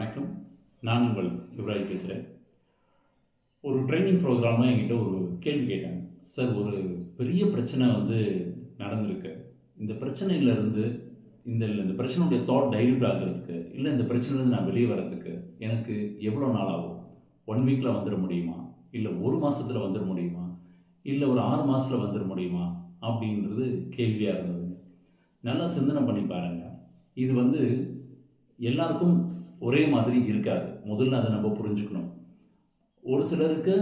வணக்கம். நான் உங்கள் யுவராஜ் பேசுகிறேன் ஒரு ட்ரைனிங் ப்ரோக்ராமில் என்கிட்ட ஒரு கேள்வி கேட்டாங்க சார் ஒரு பெரிய பிரச்சனை வந்து நடந்திருக்கு. இந்த பிரச்சனையிலேருந்து இந்த இந்த பிரச்சனையுடைய தாட் டைல்யூட் ஆகிறதுக்கு இல்லை இந்த பிரச்சனையிலேருந்து நான் வெளியே வர்றதுக்கு எனக்கு எவ்வளோ நாள் ஆகும்? ஒன் வீக்கில் வந்துட முடியுமா? இல்லை ஒரு மாதத்தில் வந்துட முடியுமா? இல்லை ஒரு ஆறு மாதத்தில் வந்துட முடியுமா? அப்படின்றது கேள்வியாக இருந்ததுங்க. நல்லா சிந்தனை பண்ணி பாருங்கள் இது வந்து எல்லாருக்கும் ஒரே மாதிரி இருக்காது. முதல்ல அதை நம்ம புரிஞ்சுக்கணும். ஒரு சிலருக்கு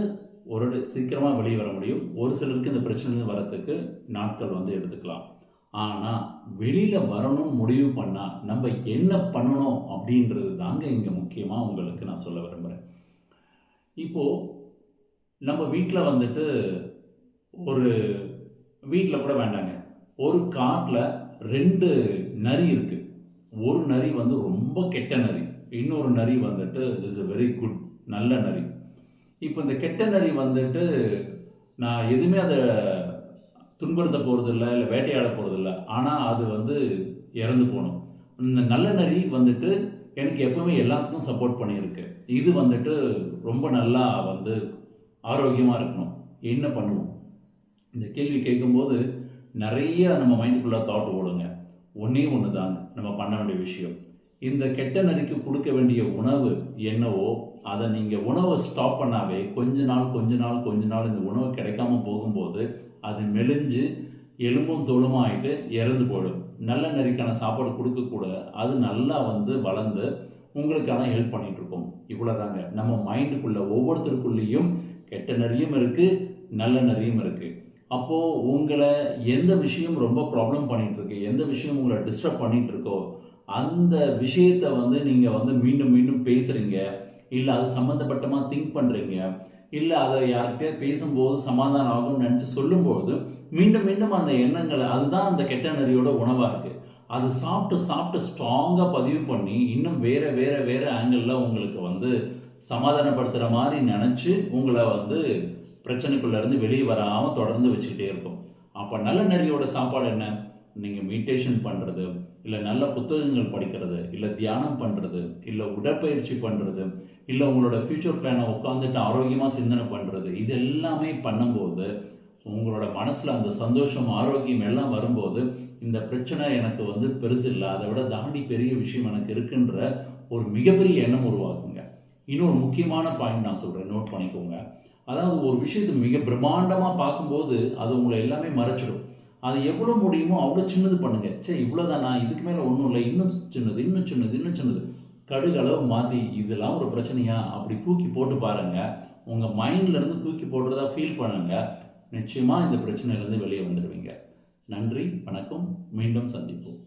ஒரு சீக்கிரமாக வெளியே வர முடியும். ஒரு சிலருக்கு இந்த பிரச்சனையிலேருந்து வரத்துக்கு நாட்கள் வந்து எடுத்துக்கலாம். ஆனால் வெளியில் வரணும்னு முடிவு பண்ணால் நம்ம என்ன பண்ணணும் அப்படின்றது தாங்க இங்கே முக்கியமாக உங்களுக்கு நான் சொல்ல விரும்புகிறேன் இப்போது நம்ம வீட்டில் வந்துட்டு ஒரு வீட்டில் கூட வேண்டாங்க. ஒரு காட்டில் ரெண்டு நரி இருக்குது ஒரு நரி வந்து ரொம்ப கெட்ட நரி. இன்னொரு நரி வந்துட்டு இஸ் எ வெரி குட் நல்ல நரி. இப்போ இந்த கெட்ட நரி வந்துட்டு நான் எதுவுமே அதை துன்புறுத்த போகிறதில்ல இல்லை வேட்டையாட போகிறதில்ல ஆனால் அது வந்து இறந்து போகணும் இந்த நல்ல நரி வந்துட்டு எனக்கு எப்பவுமே எல்லாத்துக்கும் சப்போர்ட் பண்ணியிருக்கு. இது வந்துட்டு ரொம்ப நல்லா வந்து ஆரோக்கியமாக இருக்கணும். என்ன பண்ணுவோம்? இந்த கேள்வி கேட்கும்போது நிறைய நம்ம மைண்டுக்குள்ளே தாட் ஓடுங்க. ஒன்றே ஒன்று தான் நம்ம பண்ண வேண்டிய விஷயம். இந்த கெட்ட நரிக்கு கொடுக்க வேண்டிய உணவு என்னவோ அதை நீங்கள் உணவை ஸ்டாப் பண்ணாவே கொஞ்ச நாள் கொஞ்ச நாள் கொஞ்ச நாள் இந்த உணவு கிடைக்காம போகும்போது அது மெலிஞ்சு எலும்பும் தோலுமா ஆகிட்டு இறந்து போயிடும். நல்ல நரிக்கான சாப்பாடு கொடுக்கக்கூட அது நல்லா வந்து வளர்ந்து உங்களுக்கான ஹெல்ப் பண்ணிகிட்ருக்கோம் இவ்வளோதாங்க நம்ம மைண்டுக்குள்ள ஒவ்வொருத்தருக்குள்ளேயும் கெட்ட நரியும் இருக்குது நல்ல நரியும் இருக்குது அப்போது உங்களை எந்த விஷயம் ரொம்ப ப்ராப்ளம் பண்ணிகிட்ருக்கு எந்த விஷயம் உங்களை டிஸ்டர்ப் பண்ணிகிட்ருக்கோ அந்த விஷயத்தை வந்து நீங்கள் வந்து மீண்டும் மீண்டும் பேசுகிறீங்க இல்லை அது சம்மந்தப்பட்டமாக திங்க் பண்ணுறீங்க இல்லை அதை யார்கிட்டயே பேசும்போது சமாதானம் ஆகும்னு நினச்சி சொல்லும்போது மீண்டும் மீண்டும் அந்த எண்ணங்களை அதுதான் அந்த கெட்ட நெறியோட உணவாக இருக்குது அது சாப்பிட்டு சாப்பிட்டு ஸ்ட்ராங்காக பதிவு பண்ணி இன்னும் வேறு வேறு வேறு ஆங்கிளில் உங்களுக்கு வந்து சமாதானப்படுத்துகிற மாதிரி நினச்சி உங்களை வந்து பிரச்சனைக்குள்ளேருந்து வெளியே வராமல் தொடர்ந்து வச்சுக்கிட்டே இருக்கும். அப்போ நல்ல நெறியோட சாப்பாடு என்ன? நீங்கள் மெடிடேஷன் பண்ணுறது இல்லை நல்ல புத்தகங்கள் படிக்கிறது இல்லை தியானம் பண்ணுறது இல்லை உடற்பயிற்சி பண்ணுறது இல்லை உங்களோட ஃப்யூச்சர் பிளானை உட்காந்துட்டு ஆரோக்கியமாக சிந்தனை பண்ணுறது இது எல்லாமே பண்ணும்போது உங்களோட மனசில் அந்த சந்தோஷம் ஆரோக்கியம் எல்லாம் வரும்போது இந்த பிரச்சனை எனக்கு வந்து பெருசு இல்லை. அதை விட தாண்டி பெரிய விஷயம் எனக்கு இருக்குன்ற ஒரு மிகப்பெரிய எண்ணம் உருவாக்குங்க. இன்னொரு முக்கியமான பாயிண்ட் நான் சொல்கிறேன் நோட் பண்ணிக்கோங்க. அதாவது ஒரு விஷயத்தை மிக பிரம்மாண்டமாக பார்க்கும்போது அது உங்களை எல்லாமே மறைச்சிடும். அது எவ்வளோ முடியுமோ அவ்வளோ சின்னது பண்ணுங்கள் சே இவ்வளோதானா இதுக்கு மேலே ஒன்றும் இல்லை. இன்னும் சின்னது இன்னும் சின்னது இன்னும் சின்னது. கடுகளவு மாற்றி இதெல்லாம் ஒரு பிரச்சனையா? அப்படி தூக்கி போட்டு பாருங்கள் உங்கள் மைண்ட்லேருந்து தூக்கி போடுறதா ஃபீல் பண்ணுங்க. நிச்சயமாக இந்த பிரச்சனையிலேருந்து வெளியே வந்துடுவீங்க. நன்றி வணக்கம். மீண்டும் சந்திப்போம்.